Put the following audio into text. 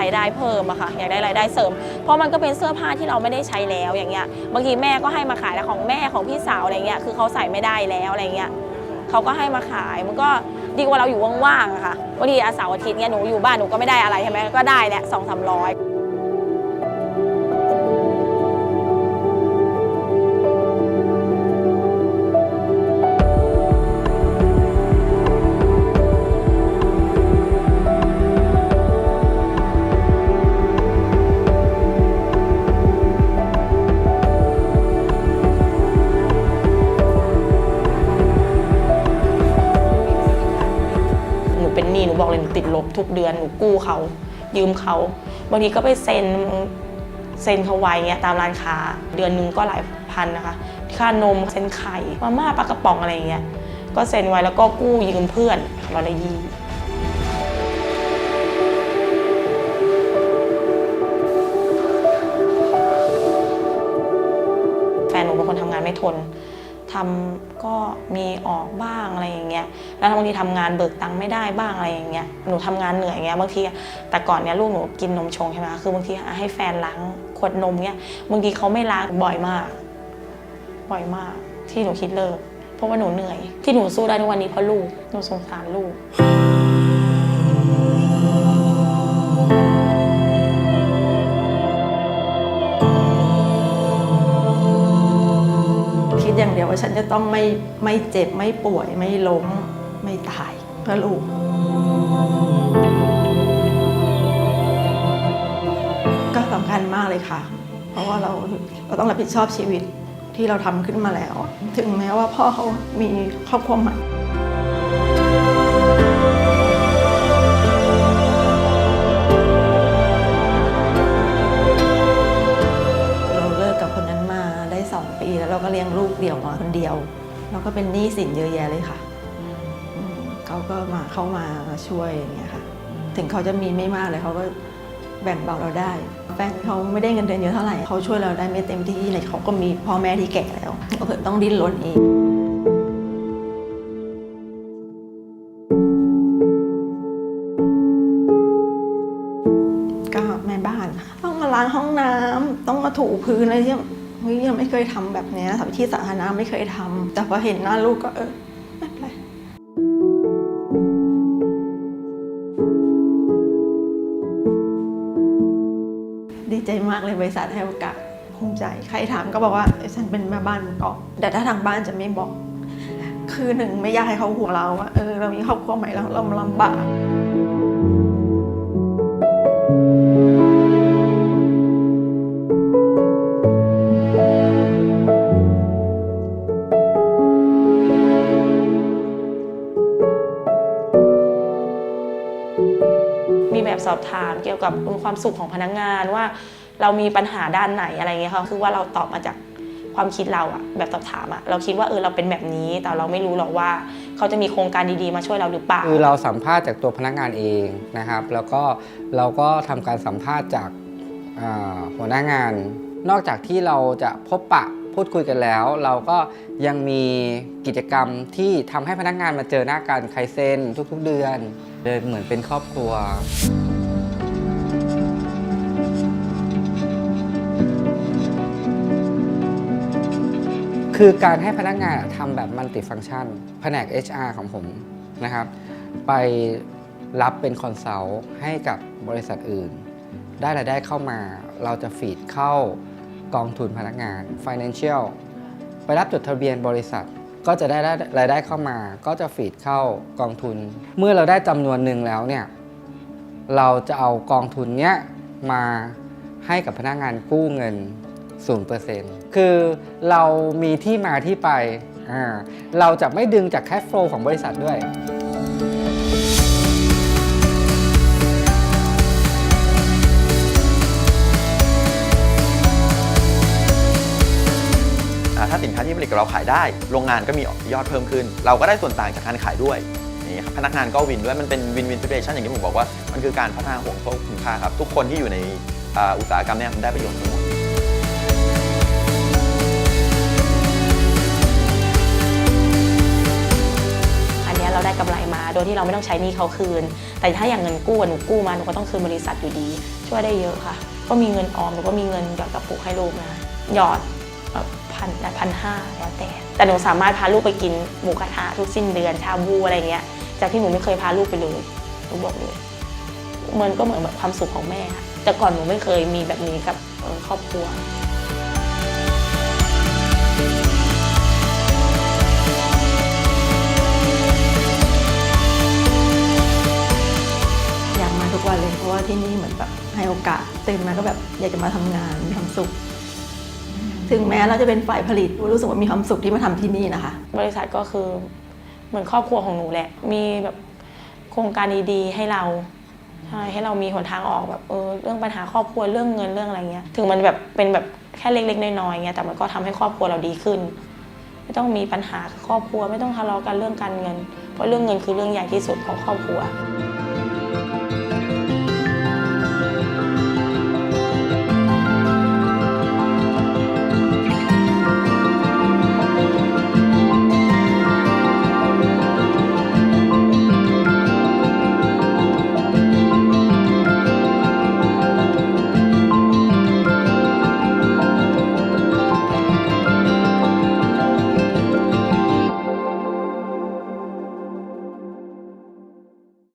ากได้รายได้เพิ่มอะค่ะอยากได้รายได้เสริม เพราะมันก็เป็นเสื้อผ้าที่เราไม่ได้ใช้แล้วอย่างเงี้ยบางทีแม่ก็ให้มาขายแล้วของแม่ของพี่สาวอะไรเงี้ยคือเขาใส่ไม่ได้แล้วอะไรเงี้ยเขาก็ให้มาขายมันก็ดีกว่าเราอยู่ว่างๆอะค่ะบางทีอาเสาร์อาทิตย์เนี่ยหนูอยู่บ้านหนูก็ไม่ได้อะไรใช่ไหมก็ได้แหละสองสามร้อย ติดลบทุกเดือนหนูกู้เขา ยืมเขาบางทีก็ไปเซ็นเซ็นเขาไว้เงี้ยตามร้านค้า เดือนหนึงก็หลายพันนะคะค่านมเซ็นไข่มาม่าปลากระป๋องอะไรเงี้ยก็เซ็นไว้แล้วก็กู้ยืมเพื่อนร้อยละยี่แฟนหนูเป็นคนทำงานไม่ทน ทำก็มีออกบ้างอะไรอย่างเงี้ย แล้วบางทีทำงานเบิกตังค์ไม่ได้บ้างอะไรอย่างเงี้ย หนูทำงานเหนื่อยอย่างเงี้ยบางทีแต่ก่อนเนี้ยลูกหนูกินนมชงใช่ไหมคือบางทีให้แฟนล้างขวดนมเงี้ย บางทีเขาไม่ล้างบ่อยมาก บ่อยมากที่หนูคิดเลิก เพราะว่าหนูเหนื่อย ที่หนูสู้ได้ทุกวันนี้เพราะลูก หนูสงสารลูก อย่างเดียวว่าฉันจะต้องไม่ไม่เจ็บไม่ป่วยไม่ล้มไม่ตายเพื่อลูกก็สำคัญมากเลยค่ะ เพราะว่าเราเราต้องรับผิดชอบชีวิตที่เราทำขึ้นมาแล้ว ถึงแม้ว่าพ่อเขามีครอบครัวใหม่ เราก็เป็นหนี้สินเยอะแยะเลยค่ะอืมเขาก็มาเข้ามาช่วยอย่างเงี้ยค่ะ ถึงเขาจะมีไม่มากเลยเขาก็แบ่งเบาเราได้แฟนเขาไม่ได้เงินเดือนเยอะเท่าไหร่เขาช่วยเราได้ไม่เต็มที่เลยเขาก็มีพ่อแม่ที่แก่แล้วก็คือต้องดิ้นรนเองก็แม่บ้านค่ะต้องมาล้างห้องน้ำต้องมาถูพื้นอะไรที่ เฮ้ยยังไม่เคยทำแบบนี้สถานที่สาธารณะไม่เคยทำแต่พอเห็นหน้าลูกก็เออไม่เป็นไรดีใจมากเลยบริษัทให้โอกาสภูมิใจ ใครถามก็บอกว่าฉันเป็นแม่บ้านเกาะแต่ถ้าทางบ้านจะไม่บอก คือหนึ่งไม่อยากให้เขาห่วงเราว่าเออเรามีครอบครัวใหม่แล้วเราลำบาก อบถามเกี่ยวกับความสุขของพนักงานว่า เรามีปัญหาด้านไหนอะไรเงี้ยค่ะคือว่าเราตอบมาจากความคิดเราอะแบบสอบถามอะเราคิดว่าเออเราเป็นแบบนี้ แต่เราไม่รู้หรอกว่า เขาจะมีโครงการดีๆมาช่วยเราหรือเปล่าคือเราสัมภาษณ์จากตัวพนักงานเองนะครับ แล้วก็เราก็ทำการสัมภาษณ์จากหัวหน้างาน นอกจากที่เราจะพบปะพูดคุยกันแล้ว เราก็ยังมีกิจกรรมที่ทำให้พนักงานมาเจอหน้ากันไครเซนทุกๆเดือนเลยเหมือนเป็นครอบครัว คือการให้พนักงานทำแบบมัลติฟัง c t ชันแผนก HR ของผมนะครับ ไปรับเป็นคอนซัลท์ให้กับบริษัทอื่น ได้รายได้เข้ามา เราจะฟีดเข้ากองทุนพนักงาน Financial ไปรับจดทะเบียนบริษัทก็จะได้รายได้เข้ามา ก็จะฟีดเข้ากองทุน เมื่อเราได้จำนวนหนึ่งแล้วเนี่ยเราจะเอากองทุนเนี้ยมาให้กับพนักงานกู้เงิน0% คือเรามีที่มาที่ไป เราจะไม่ดึงจากแค s โฟลของบริษัทด้วยถ้าสินค้าที่ผลิตกับเราขายได้ โรงงานก็มียอดเพิ่มขึ้น เราก็ได้ส่วนต่างจากการขายด้วยนี้ครับพนักงานก็วินด้วยมันเป็นวินวิน i ิ a t ชันอย่างที่ผมบอกว่า มันคือการพัฒนาห่วงโซ่คุณค่าครับ ทุกคนที่อยู่ในอุตสาหกรรมเนี้มันได้ประโยชน์ทั้งหมด เราได้กำไรมา โดยที่เราไม่ต้องใช้หนี้เขาคืน แต่ถ้าอย่างเงินกู้หนูกู้มาหนูก็ต้องคืนบริษัทอยู่ดี ช่วยได้เยอะค่ะ ก็มีเงินออมหนูก็มีเงินหยอดกระปุกให้ลูกนะหยอดพันพันห้าแล้วแต่ แต่หนูสามารถพาลูกไปกินหมูกระทะทุกสิ้นเดือนชาบูอะไรเงี้ยจากที่หนูไม่เคยพาลูกไปเลยหนูบอกเลยมันก็เหมือนแบบความสุขของแม่แต่ก่อนหนูไม่เคยมีแบบนี้กับครอบครัว ว่าที่นี่เหมือนแบบให้โอกาสตื่นมาก็แบบอยากจะมาทำงานมีความสุข ถึงแม้เราจะเป็นฝ่ายผลิตรู้สึกว่ามีความสุขที่มาทำที่นี่นะคะ บริษัทก็คือเหมือนครอบครัวของหนูแหละ มีแบบโครงการดีๆให้เราใช่ให้เรามีหนทางออกแบบเออเรื่องปัญหาครอบครัวเรื่องเงินเรื่องอะไรเงี้ย ถึงมันแบบเป็นแบบแค่เล็กๆน้อยๆเงี้ยแต่มันก็ทำให้ครอบครัวเราดีขึ้น ไม่ต้องมีปัญหาครอบครัว ไม่ต้องทะเลาะกันเรื่องการเงิน เพราะเรื่องเงินคือเรื่องใหญ่ที่สุดของครอบครัว